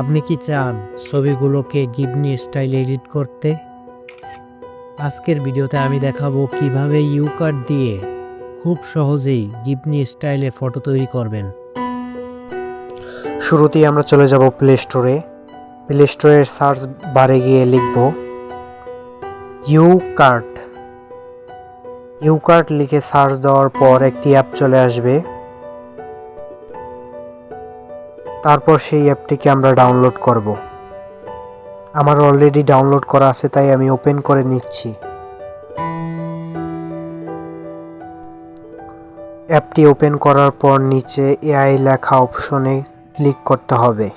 আপনি কি চান ছবিগুলোকে গিবনি স্টাইলে এডিট করতে? আজকের ভিডিওতে আমি দেখাবো কীভাবে ইউকার্ট দিয়ে খুব সহজেই গিবনি স্টাইলে ফটো তৈরি করবেন। শুরুতেই আমরা চলে যাব প্লে স্টোরে প্লে স্টোরের সার্চ বারে গিয়ে লিখব ইউ কার্ট লিখে সার্চ দেওয়ার পর একটি অ্যাপ চলে আসবে। তারপর সেই অ্যাপটিকে আমরা ডাউনলোড করব। আমার অলরেডি ডাউনলোড করা আছে, তাই আমি ওপেন করে নিচ্ছি। অ্যাপটি ওপেন করার পর নিচে এআই লেখা অপশনে ক্লিক করতে হবে।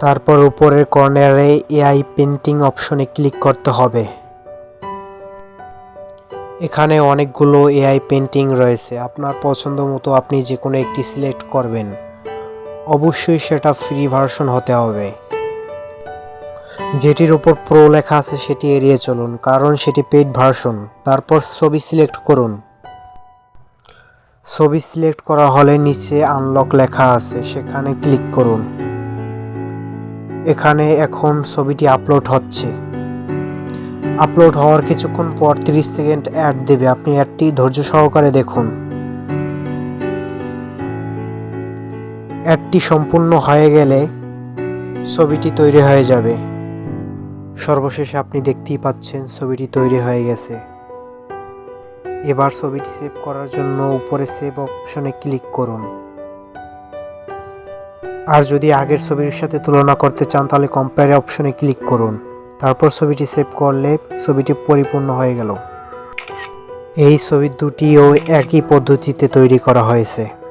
তারপর উপরের কর্নারে এআই পেন্টিং অপশনে ক্লিক করতে হবে। এখানে অনেকগুলো এআই পেন্টিং রয়েছে। আপনার পছন্দ মতো আপনি যে কোনো একটি সিলেক্ট করবেন। অবশ্যই সেটা ফ্রি ভার্সন হতে হবে। যেটির উপর প্রো লেখা আছে সেটি এড়িয়ে চলুন, কারণ সেটি পেইড ভার্সন তারপর ছবি সিলেক্ট করুন। ছবি সিলেক্ট করা হলে নিচে আনলক লেখা আছে, সেখানে ক্লিক করুন। এখানে এখন ছবিটি আপলোড হচ্ছে। আপলোড হওয়ার কিছুক্ষণ পর 30 সেকেন্ড অ্যাড দেবে। আপনি অ্যাডটি ধৈর্য সহকারে দেখুন। অ্যাডটি সম্পূর্ণ হয়ে গেলে ছবিটি তৈরি হয়ে যাবে। সর্বশেষে আপনি দেখতেই পাচ্ছেন ছবিটি তৈরি হয়ে গেছে। এবার ছবিটি সেভ করার জন্য উপরে সেভ অপশনে ক্লিক করুন। আর যদি আগের ছবির সাথে তুলনা করতে চান, তাহলে কম্পেয়ার অপশনে ক্লিক করুন। তারপর ছবিটি সেভ করলে ছবিটি পরিপূর্ণ হয়ে গেল। এই ছবি দুটিও একই পদ্ধতিতে তৈরি করা হয়েছে।